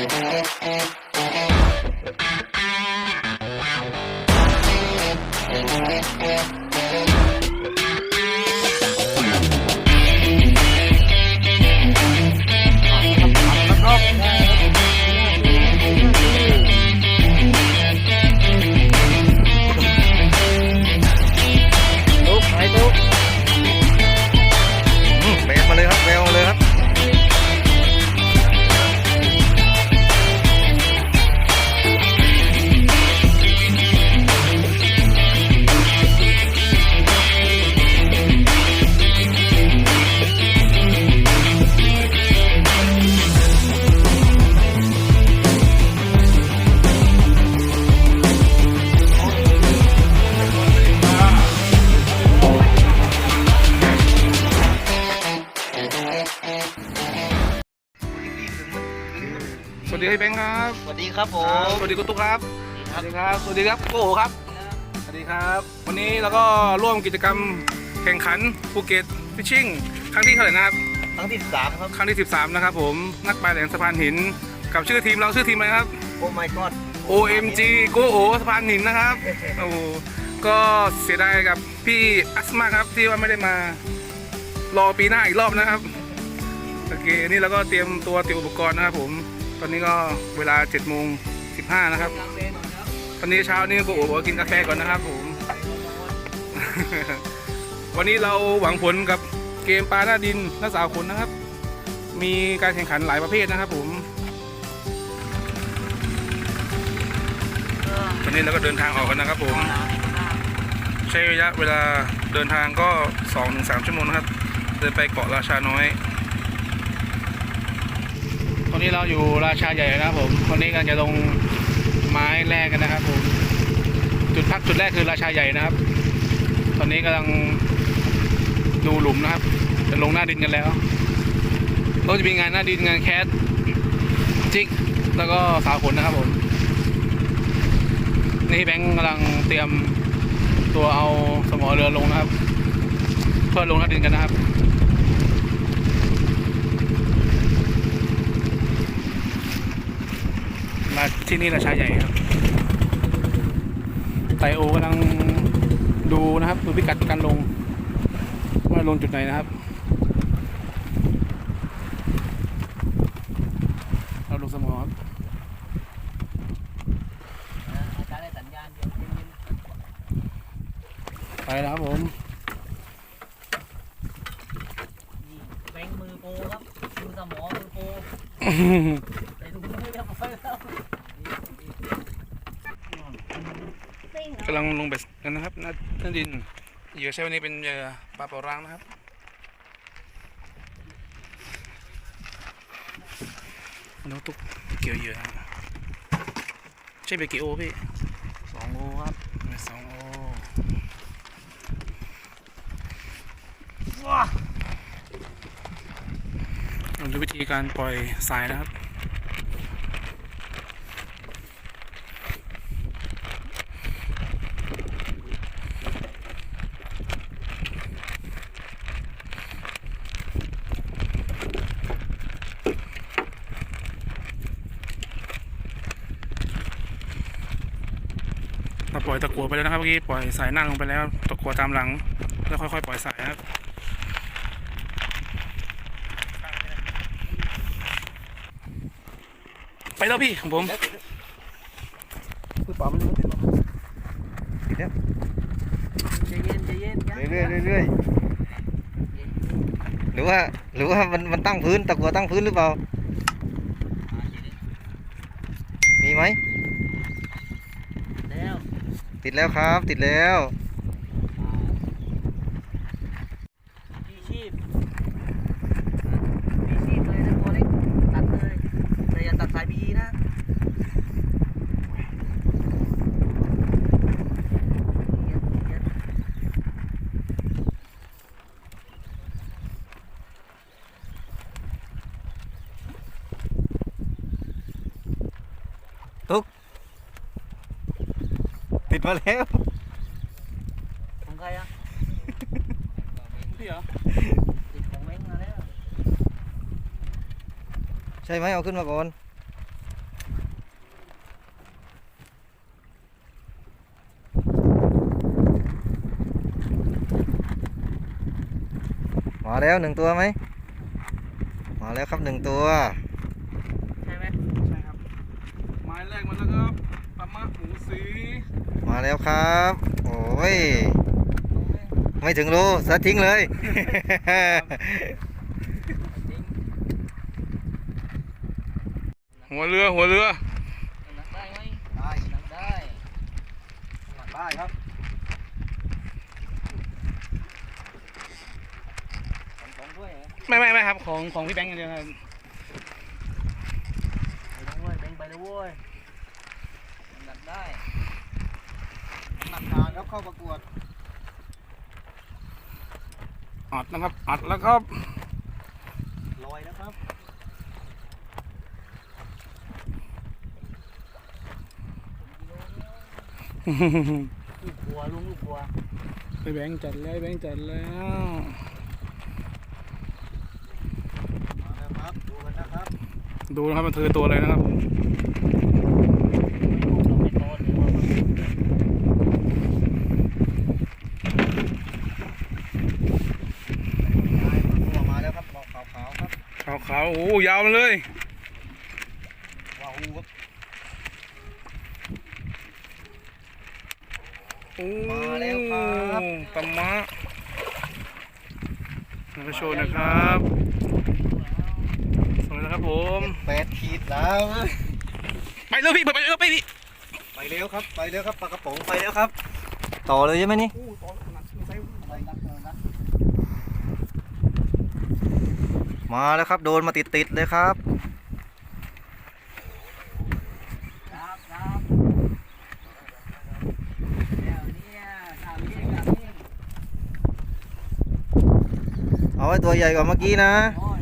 Thank you. สวัสดีครับผครับมสวัสดีกุ๊กตุ๊กครับ สวัสดีครับ สวัสดีครับโกโอครับ สวัสดีครับ วันนี้เราก็ร่วมกิจกรรมแข่งขันภูเก็ตฟิชชิ่งครั้งที่เท่าไหร่นะครับ ครั้งที่สามครับ ครั้งที่ 13 นะครับผม นักปลายแหลมสะพานหิน กับชื่อทีมเราชื่อทีมอะไรครับ โอ้ my god OMG โกโอสะพานหินนะครับ โอ้โหก็เสียดายกับพี่อัสมาครับที่ว่าไม่ได้มารอปีหน้าอีกรอบนะครับ โอเค นี่เราก็เตรียมตัวเตรียมอุปกรณ์นะครับผม ตอนนี้ก็เวลา7โมง15นะครับ ตอนนี้เช้านี้ก็โอ้โหกินกาแฟก่อนนะครับผม วันนี้เราหวังผลกับเกมปลาหน้าดินหน้าสาวขนนะครับ มีการแข่งขันหลายประเภทนะครับผม ตอนนี้เราก็เดินทางออกกันนะครับผม ใช้ระยะเวลาเดินทางก็2-3ชั่วโมงนะครับ เดินไปเกาะราชาน้อย ตอนนี้เราอยู่ราชาใหญ่นะครับผม วันนี้กำลังจะลงไม้แรกกันนะครับผม จุดพักจุดแรกคือราชาใหญ่นะครับ ตอนนี้กำลังดูหลุมนะครับ จะลงหน้าดินกันแล้ว ก็จะมีงานหน้าดินงานแคสจิก แล้วก็สาวขนนะครับผม นี่แบงค์กำลังเตรียมตัวเอาสมอเรือลงนะครับ เพื่อลงหน้าดินกันนะครับาที่นี่ราชาใหญ่ครับไตโอกำลังดูนะครับดูพิกัดการลง ว่าลงจุดไหนนะครับ เราลงสมอครับ อาจารย์ได้สัญญาณเดี๋ยวเย็น ไปแล้วครับผม ๆนี่แบงค์มือโปรครับมือสมองมือโปรใส่ถุงมือเรียบร้อยแล้ว กำลังลงเบ็ดกันนะครับหน้าหน้าดิน เหยื่อใช้วันนี้เป็นเหยื่อปลาเป่าร้างนะครับ น้องตุ๊กเกี่ยวเหยื่อนะครับใช่เบรกกี่โอพี่สองโลครับเบรกสองโอเราดูวิธีการปล่อยสายนะครับ อยตะกัวไปแล้วนะครับเมื่อกี้ปล่อยสายหน้าลงไปแล้ว ตะกัวตามหลัง แล้วค่อยๆปล่อยสายครับไปแล้วพี่ของผมคือปลาไม่รู้ติดหรอติดแล้วใจเย็นใจเย็นเรื่อยๆเรื่อยๆหรือว่าหรือว่ามันมันตั้งพื้นตะกัวตั้งพื้นหรือเปล่ามีไหม ติดแล้วครับ ติดแล้ว มาแล้วของใครอะใช่ไหมเอาขึ้นมาก่อนมาแล้วหนึ่งตัวไหมมาแล้วครับหนึ่งตัว มาแล้วครับ โอ้ย ไม่ถึงรูสะทิ้งเลย หัวเรือ หัวเรือหนักได้ไหมได้หนักได้ได้ครับสองด้วยเหรอไม่ไม่ไม่ครับ ของของพี่แบงค์อย่างเดียวครับไปแล้วเว้ยแบงค์ไปแล้วเว้ยหนักได้ หนักทานครับเข้าประกวดอัดนะครับ อัดแล้วครับลอยแล้วครับลูกบัวลุงลูกบัวพี่แบงค์จัดแล้วพี่แบงค์จัดแล้วมาแล้วครับดูกันนะครับ ดูนะครับมันคือตัวอะไรนะครับ ไม่โดนเลยว่ะ ตัวมาแล้วครับบอกขาวๆครับ ขาวขาวๆ โอ้โหยาวมาเลยว้าวครับโอ้มาแล้วครับปลาหมามาโชว์นะครับสวยนะครับผมแปดขีดแล้ว ไปเร็วพี่ ไปเร็วไปพี่ ไปเร็วครับ ไปเร็วครับปลากระป๋องไปแล้วครับ ต่อเลยใช่ไหมนี่ มาแล้วครับ โดนมาติดติดๆเลยครับครับครับเดี๋ยวเนี่ยสามเองสามเองเอาไว้ตัวใหญ่กว่าเมื่อกี้นะโอ้ย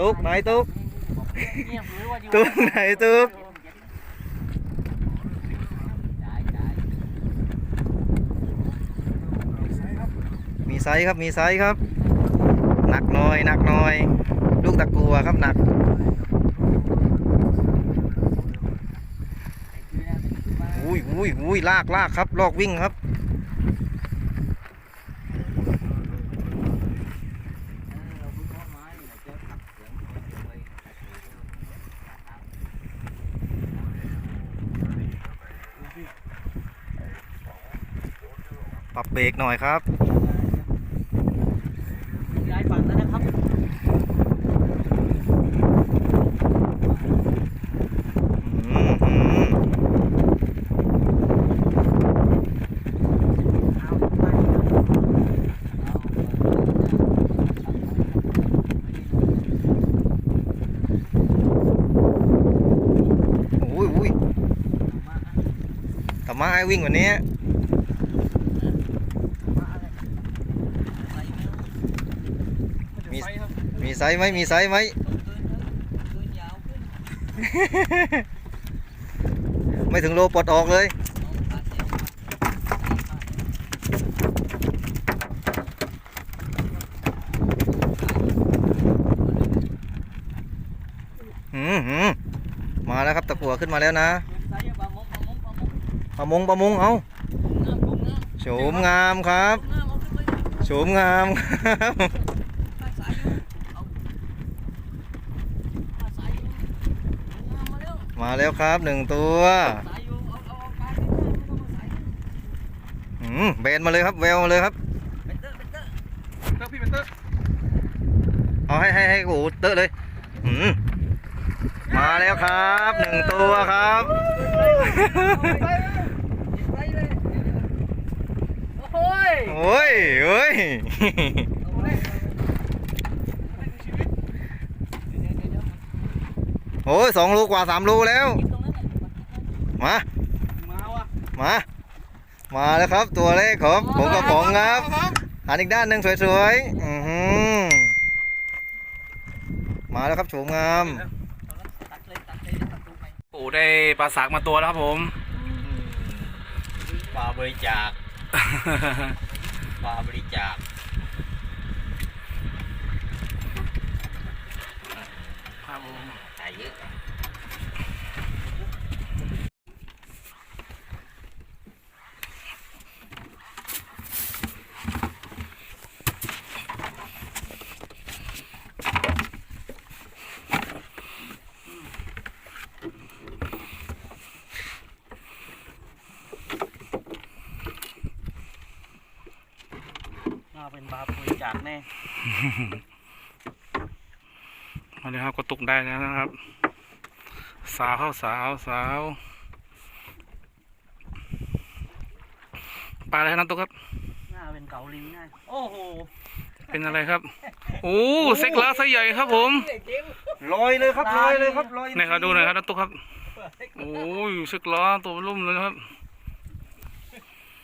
ตุ๊กไหนตุ๊กเงียบหรือว่าอยู่ตุ๊กไหนตุ๊ก จ่ายจ่าย มี ไซส์ครับมีไซส์ครับ หนักหน่อยหนักหน่อย ลูกตะกัวครับหนักอุ้ยอุ้ยอุ้ยลากลากครับ ลอกวิ่งครับปรับเบรกหน่อยครับ ย้ายฝั่งแล้วนะครับ อืมอืม เอาไปเอา อุ้ยอุ้ยธรรมะไอ้ วิ่งกวันนี้มีมีไซส์ไหมมีไซส์ไหมไม่ถึงโลปลดออกเลยมหืมมาแล้วครับตะกัวขึ้นมาแล้วนะ ประมงประมงเอาโฉมงามครับโฉมงามครับมาแล้วครับหนึ่งตัวหืมเบนมาเลยครับ แววมาเลยครับเอาให้ให้ให้โอ้เตอะเลยหืมมาแล้วครับหนึ่งตัวครับ โอ้ ยโอ้ยโอ้ยโอ้ยสองลูกกว่าสามลูกแล้ว มา มาว่ะมา มาแล้วครับตัวเลขของผมกระป๋องครับหันอีกด้านหนึ่งสวยๆอือหือมาแล้วครับโฉมงามโอ้ได้ปลาสากมาตัวแล้วครับผมปลาบริจาค ปลาบริจาคครับผมถ่ายเยอะ จากแน่มาเลยครับก็ตกได้แล้วนะครับ สาวเข้าสาวสาวปลาอะไรครับน้ำตกครับหน้าเป็นเกาลิงง่ายโอ้โหเป็นอะไรครับโอ้เซ็กลาไซส์ใหญ่ครับผมลอยเลยครับลอยเลยครับลอยไหนครับดูหน่อยครับน้ำตกครับโอ้ยเซ็กลาตัวลุ่มเลยนะครับ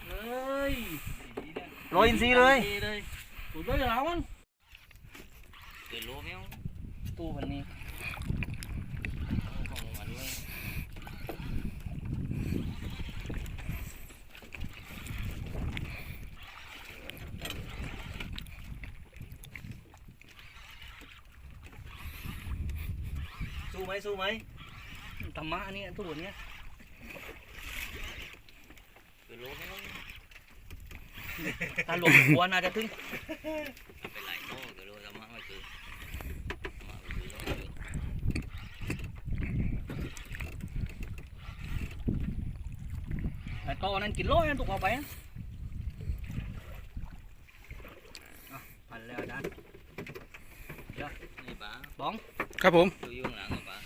เฮ้ยลอยอินทรีย์เลย ดีเลยถูกด้วยเหรอมันเกิดโลไหมวตู้วันนี้ของมันด้วยสู้ไหมสู้ไหมธรรมะอันนี้ตู้วันนี้เกิดโลไหมวะ ถ้าหลวงหัวน่าจะถึงเป็นหลายโลก็รู้ธรรมะไม่คือธรรมะไม่คือโลกเลยไอ้โตนั่นกินโลนั่นถูกเอาไปอะอะพันแล้วอาจารย์นี่ป้าบ้อง ครับผมดูยุ่งหลังกับป้า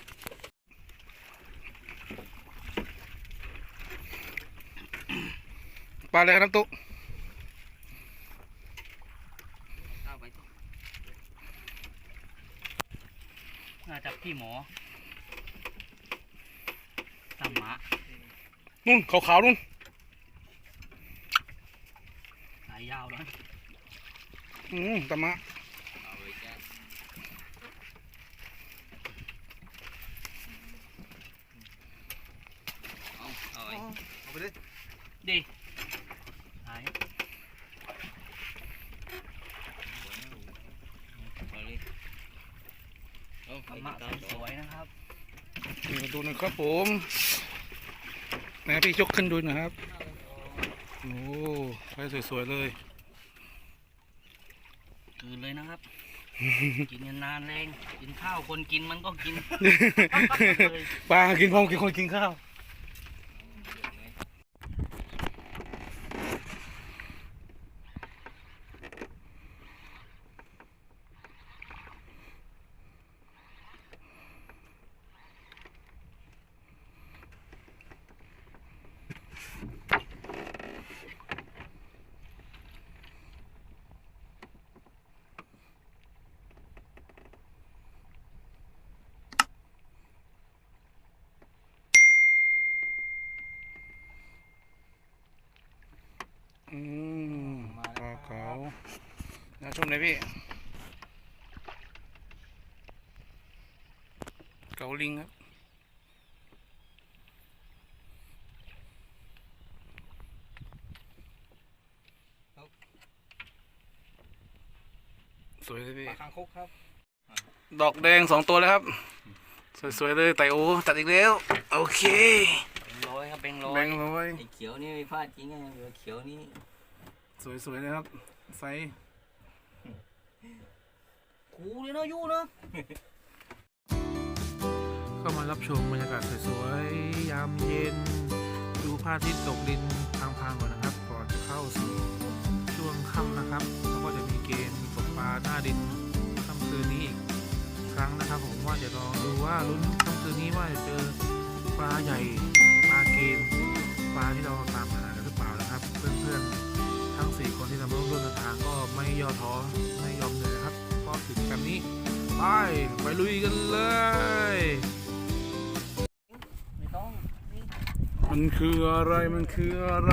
ปลาอะไรครับน้ำตก เข้าไปทุก น่าจะ พี่หมอธรรมะนู่นขาวๆนู่นสายยาวแล้วอืมตะมะเอาไปแจ้เอาเอาไปเอาไปเลยดีสาย เอาเลยเอา ธร ไป รมะ ตาม ส ต่อ วยๆนะครับ นี่มา ดูหน่อยครับผมไหนพี่ยกขึ้นดูหนะครับโอ้ไฟสวยๆเลยคืนเลยนะครับ กินนานๆแรงกินข้าวคนกินมันก็กินปลากินพองกินคนกินข้าว อืมปลาเก๋า น่าชมเลยพี่ เก๋าลิงครับ สวยเลยพี่ ปลาคางคกครับ ดอกแดงสองตัวแล้วครับ สวยๆเลยไตโอตัดอีกแล้ว โอเค เป็นร้อยครับเป็นร้อยแบ่งเลยไอ้เขียวนี่ไม่พลาดจริงไงเรือเขียวนี่ สวยๆเลยครับ ไซส์ คูเลยเนาะยู่เนาะก็มารับชมบรรยากาศสวยๆ ยามเย็น ดูพระอาทิตย์ตกดินทางพางๆก่อนนะครับ ก่อนเข้าสู่ช่วงค่ำนะครับแล้วก็จะมีเกณฑ์ตกปลาหน้าดินค่ำคืนนี้อีกครั้งนะครับ ผมว่าจะลองดูว่าลุ้นค่ำคืนนี้ว่าจะเจอปลาใหญ่ปลาเกณฑ์ปลาที่เราตามหาหรือเปล่านะครับ เพื่อนๆ ทั้งสี่คนที่เราร่วมเดินทางก็ไม่ย่อท้อไม่ยอมเหนื่อยนะครับก็ถึงกันนี้ไปไปลุยกันเลยไม่ต้องนี่มันคืออะไรมันคืออะไร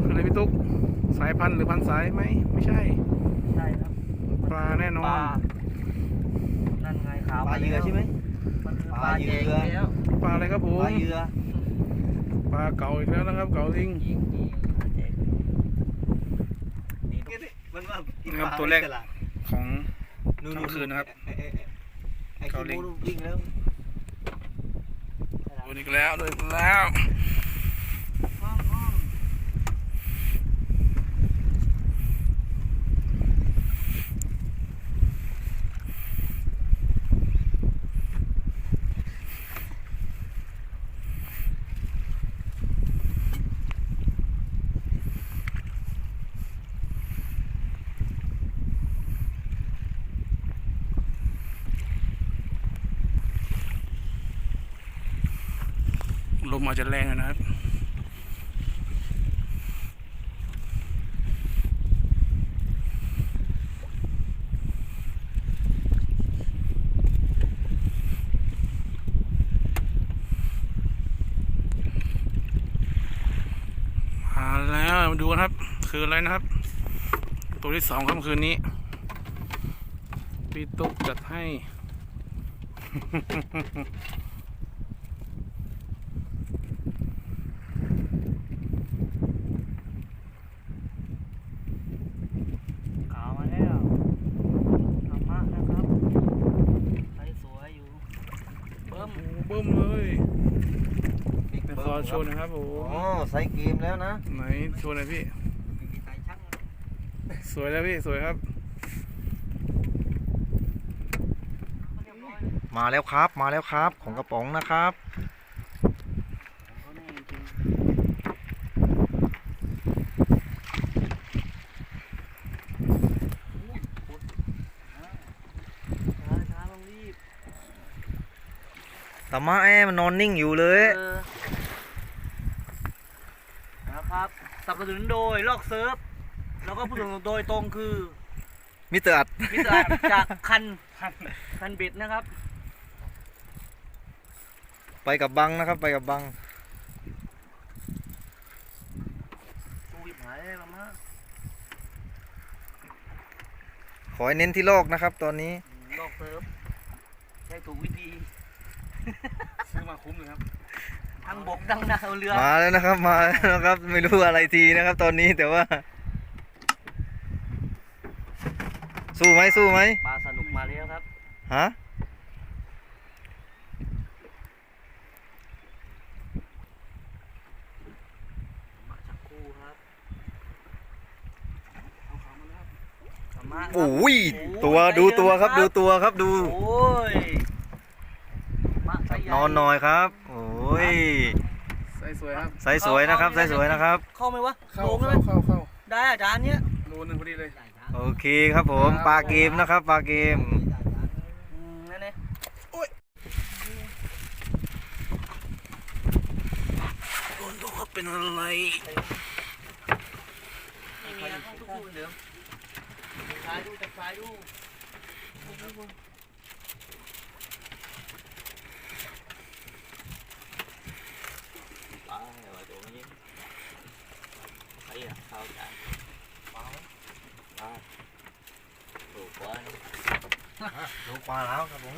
คืออะไรพี่ตุ๊กสายพันธุ์หรือพันธุ์สายไหมไม่ใช่ใช่ครับปลาแน่นอปลานนั่นไงขาวปลาเหยื่อใช่ไหมมันคือปปลาลาเหยื่แจองแล้วปลาอะไรครับผปมลาเหยื่อ ปลาเก๋าอีกแล้วนะครับ เก๋าลิงยิงยิงปลาแจงนี่มันว่ากินะครับตัวแรกไม่ฉลาดของนู่นคืนนะครับเกาลิงวิ่งแล้วโดนอีกแล้วโดนอีกแล้ว มอาจจะแรงนะครับมาแล้วมาดูกันครับ คืออะไรนะครับ ตัวที่สองครับคืนนี้ พี่ตุ๊กจัดให้ ขาวมาแล้วธรรมะนะครับใสสวยอยู่เบิ้ม โอ้เบิ้มเลยไปขอโชว์หนะครับโอ้โอ้ใส่เกมแล้วนะไหนโชว์หน่อยพี่ สวยแล้วพี่สวยครับเรียบร้อยมาแล้วครับมาแล้วครับของกระป๋องนะครับเขาแน่จริงช้าช้าต้องรีบแต่มาแอมันนอนนิ่งอยู่เลย เออนะครับ สนับสนุนโดยลอกเซิร์ฟ แล้วก็ผู้สนับสนุนโดยตรงคือมิสเตอร์อัดมิสเตอร์จากคันคันเบ็ดนะครับ ไปกับบังนะครับ ไปกับบังดูหยิบหายเลยละมั้งขอให้เน้นที่โลกนะครับ ตอนนี้ลอกเซิร์ฟใช้ถูกวิธี ซื้อมาคุ้มเลยครับ ทั้งบกทั้งดาวเรือมาแล้วนะครับมาแล้วนะครับไม่รู้อะไรทีนะครับ ตอนนี้แต่ว่า สู้ไหมสู้ไหมปลาสนุกมาแล้วครับฮะมาจากคู่ครับธรรมะครับโอ้ยตัวดูตัวครับ ดูตัวครับดูโอ้ยมาใส่ใหญ่นอนหน่อยครับโอ้ยใส่สวยครับใส่สวยนะครับใส่สวยนะครับ เข้าไหมวะเข้าโลงเข้าได้ไหมเข้าเข้าได้อาจารย์เนี้ยโลนึงพอดีเลย โอเคครับผมปลาเกมนะครับปลาเกม อืมนั่นเองโดนดูครับเป็นอะไรไม่มีนะต้องทุกคู่เหมือนเดิมจับซ้ายดูจับซ้ายดู rồi tụi nó với thấy là sao chạy đó đủ quá ดูปลาแล้วครับผม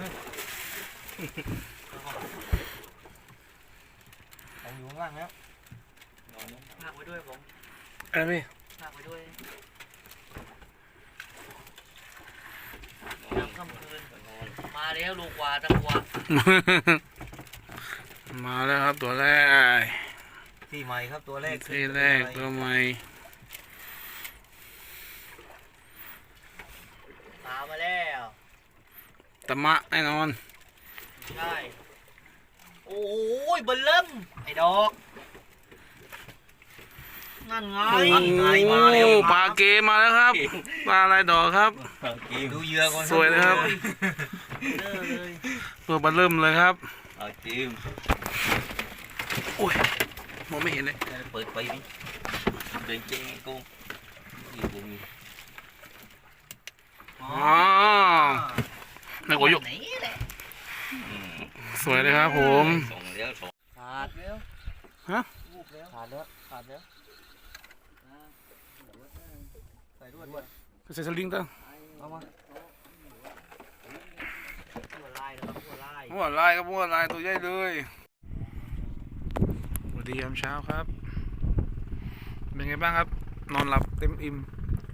เอาอยู่ข้างล่างแล้ว ngon lắm พากไว้ด้วยผมอะไรพี่พากไว้ด้วย ngon ยามค่ำคืน ngon มาแล้วลูกกว่าตะกวามาแล้วครับตัวแรก ที่ใหม่ครับตัวแรกที่แรกตัวใหม่ตามมาแล้วตะมะแน่นอน ใช่ โอ้ยเบลเริ่มไอ้ดอก นั่นไงโอ้นั่นไงมาแล้วปลาเกมมาแล้วครับ ปลาอะไรดอกครับ chim ดูเหยื่อก่อนสวยนะครับเด้อเลยตัวปลาเริ่มเลยครับ ờ chim โอ้ย มองไม่เห็นเลย bự bự đi đừng chơi con gì cũng อ๋อในหัวหยกไหนแหละสวยเลยครับผม còn đéo còn ขาดแล้วฮะวูบแล้วขาดแล้วขาดแล้วใส่ด้วยใส่สลิงตั้งเอามาหัวลายนะครับหัวลายหัวลายครับหัวลายตัวใหญ่เลยส วัสดียามเช้าครับ เป็นไงบ้างครับ นอนหลับเต็มอิ่ม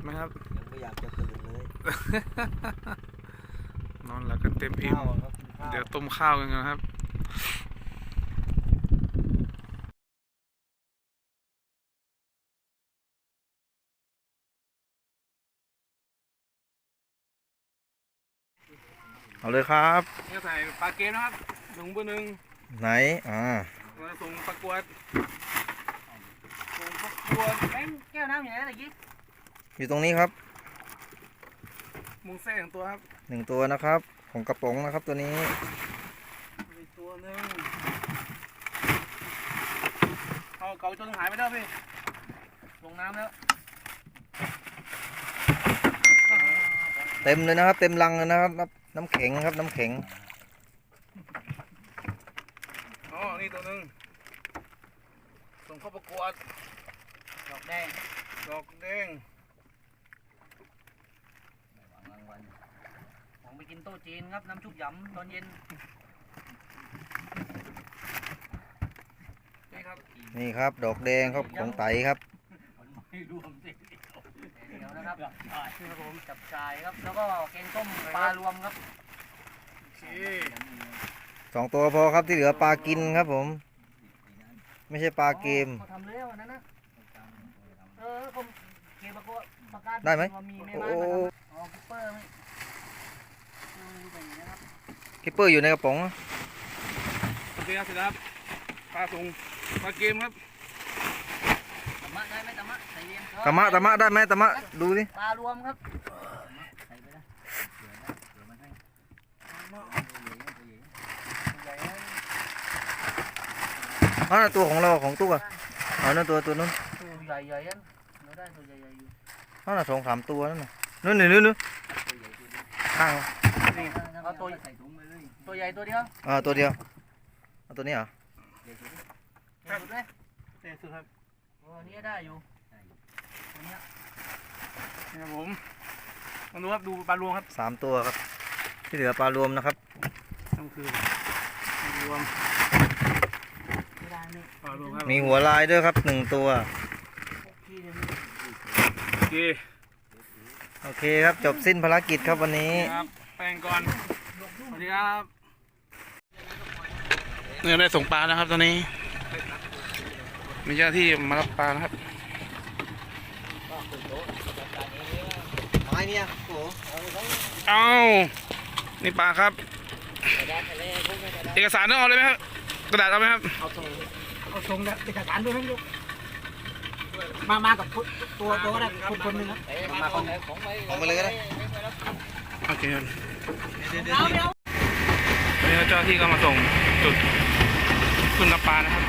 ไหมครับ ยังไม่อยากจะตื่นเลยนอนหลับกันเต็มอิ่ม ข้าวครับข้าวเดี๋ยวต้มข้าวกันนะครับ เอาเลยครับ นี่ใส่ปลาเกมนะครับถุงเบอร์หนึ่งไหน อ่า มาส่งประกวดส่งประกวดแบงค์แก้วน้ำอย่างไรตะกี้อยู่ตรงนี้ครับมุงเส้นตัวครับหนึ่งตัวนะครับของกระป๋องนะครับตัวนี้อีกตัวหนึ่งเอาเก่าจนหายไปแล้วพี่ลงน้ำแล้วเต็มเลยนะครับ เต็มลังเลยนะครับ น้ำน้ำแข็งครับน้ำแข็ง อ๋อนี่ตัวหนึ่งส่งเข้าประกวด ดอกแดง ดอกแดงของไปกินโต๊ะจีนครับ น้ำชุบหยำตอนเย็น นี่ครับนี่ครับ ดอกแดงครับของไตครับเดี๋ยวนะครับชื่อผมจับชายครับ แล้วก็แกงส้มปลารวมครับ โอเค สองตัวพอครับที่เหลือปลากินครับผม ไม่ใช่ปลาเกม เขาทำแล้วอันนั้นนะเออผมเกมประกวดประกาศได้ไหมว่ามีแม่โอ้ไม้มาทำอ๋อคิปเปอร์ไม่เออดูแบบนี้นะครับคิปเปอร์อยู่ในกระป๋องโอเคครับเสร็จแล้วครับปลาส่งปลาเกมครับตะมะได้ไหมตะมะใส่เรียนตะมะตะมะได้ไหมตะมะดูดิปลารวมครับใส่ไปนะใหญ่ให้ อ๋อนั่นตัวของเราของตู้อะอ๋อนั่นตัวตัวนู้นตัวใหญ่ใหญ่ๆอันเราได้ตัวใหญ่ใหญ่ๆอยู่อ๋อน่ะสองสามตัวนั่นน่ะนู่นนี่นู่นนู่นข้างนี่เอาตัวตัวใหญ่ตัวเดียวอ่าตัวเดียวเอาตัวนี้เหรอใหญ่สุดไหมเด็ดสุดครับโอ้อันนี้ได้อยู่อันเนี้ยนี่ครับผมมาดูครับดูปลารวมครับสามตัวครับ ที่เหลือปลารวมนะครับนั่นคือปลารวม ไม่ได้นี่ปลารวมครับมีหัวลายด้วยครับหนึ่งตัว พี่เดี๋ยวโอเคโอเคครับจบสิ้นภารกิจครับวันนี้ ครับแป้งก่อนสวัสดีครับเนี่ยได้ส่งปลานะครับตอนนี้ มีเจ้าหน้าที่มารับปลานะครับ ไม้เนี่ยโอ้เอ้านี่ปลาครับ เอกสารต้องเอาเลยไหมครับ กระดาษเอาไหมครับเอาส่งเอาส่งเนี่ยเอกสารด้วยนะลูกมามากับผู้ตัวตัวก็ได้คนคนหนึงนะมาคนออกมาเลยก็ได้โอเคครับวันนี้เจ้าหน้าที่ก็มาส่งจุดขึ้นรับปลานะครับ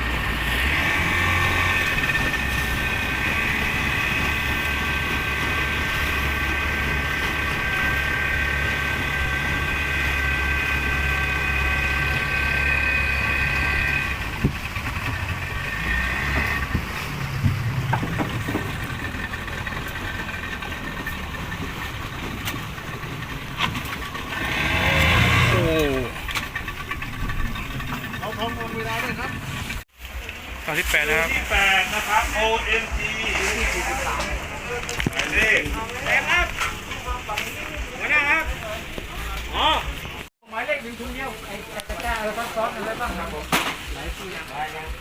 โอ้เอาทองเวลาด้วยครับ ตอนที่แปดนะครับที่แปดนะครับ OMG หมายเลขแปดครับหัวหน้าครับอ๋อหมายเลขหนึ่งถุงเดียวไอ้ตะกร้าแล้วก็ซอสอะไรบ้างครับผม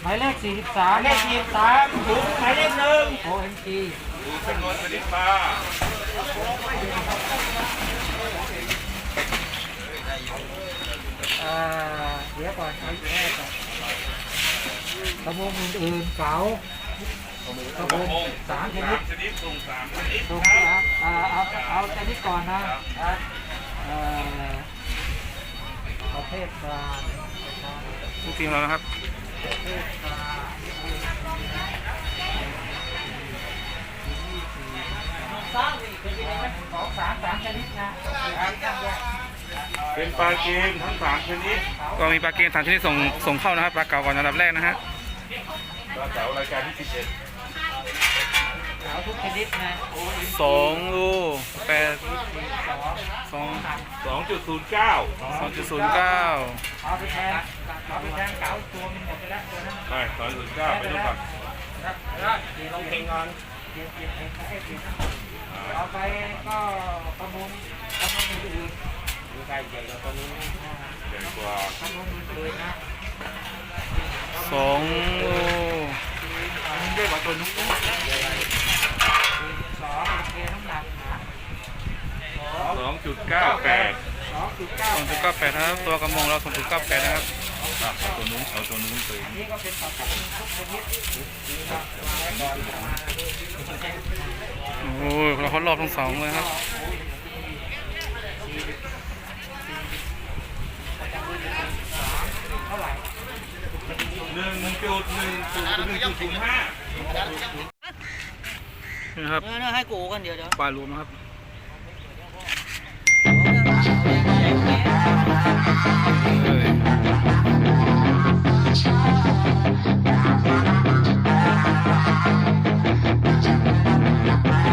หมายเลขสี่สิบสามหมายเลขสี่สิบสามถุงหมายเลขหนึ่งโอเอ็นจีดูจำนวนชนิดปลาอ่าเดี๋ยวก่อนเอาแค่ก่อน กระมงอื่นๆเก๋ากระมงสามชนิดชนิดถุงสามชนิดตรงคนี้รับอะเอาเอาเอาชนิดก่อนนะเอ่อประเภทปลาลูกทีมเรานะครับประเภทปลาสองสามสามชนิดนะเป็นปลาเกมทั้งสามชนิด ก็มีปลาเกณฑ์สามชนิดส่งส่งเข้านะครับปลาเก่าก่อนอันดับแรกนะฮะ ปลาเก๋ารายการที่สิบเอ็ดขาวทุกชนิดนะสองลูแปดสองสองจุดศูนย์เก้าสองจุดศูนย์เก้าเอาไปแทนเอาไปแทนเก๋าตัวมันหมดไปแล้วตัวนั้นไม่สองจุดศูนย์เก้าไปดูก่อนครับเดี๋ยวเราเพลงงอนเดี๋ยวเปลี่ยนเพลงให้เปลี่ยนเอาไปก็ประมูลประมูลอื่นๆดูใครใหญ่กว่าตัวนี้ใหญ่กว่าประมูลอื่นๆนะ สองลูเรียว่าตัวนุ้งสองโอเคน้ำหนักนะสองจุดเก้าแปดสองจุดเก้าสองจุดเก้าแปดนะครับ ตัวกระมงเราสองจุดเก้าแปดนะครับเอาตัวนู้นเอาตัวนู้นตัวอันนี้ก็เป็นปลาปลาทุกชนิดโอ้ยเราทดรอบทั้งสองเลยครับเท่าไหร่ หนึ่งจุดจุดหนึ่งจุดหนึ่งจุดศูนย์ห้านี่นะครับเนื้อให้กูกันเดี๋ยวเดี๋ยวปลารวมนะครับเอ้ย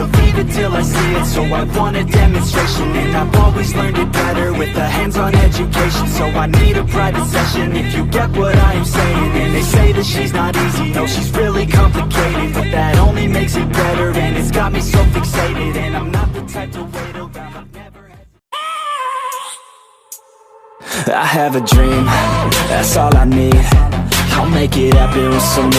believe it till I see it, so I want a demonstration And I've always learned it better with a hands-on education. So I need a private session if you get what I am saying. And they say that she's not easy, no she's really complicated. But that only makes it better and it's got me so fixated. And I'm not the type to wait around, I've never I have a dream, that's all I need. I'll make it happen with some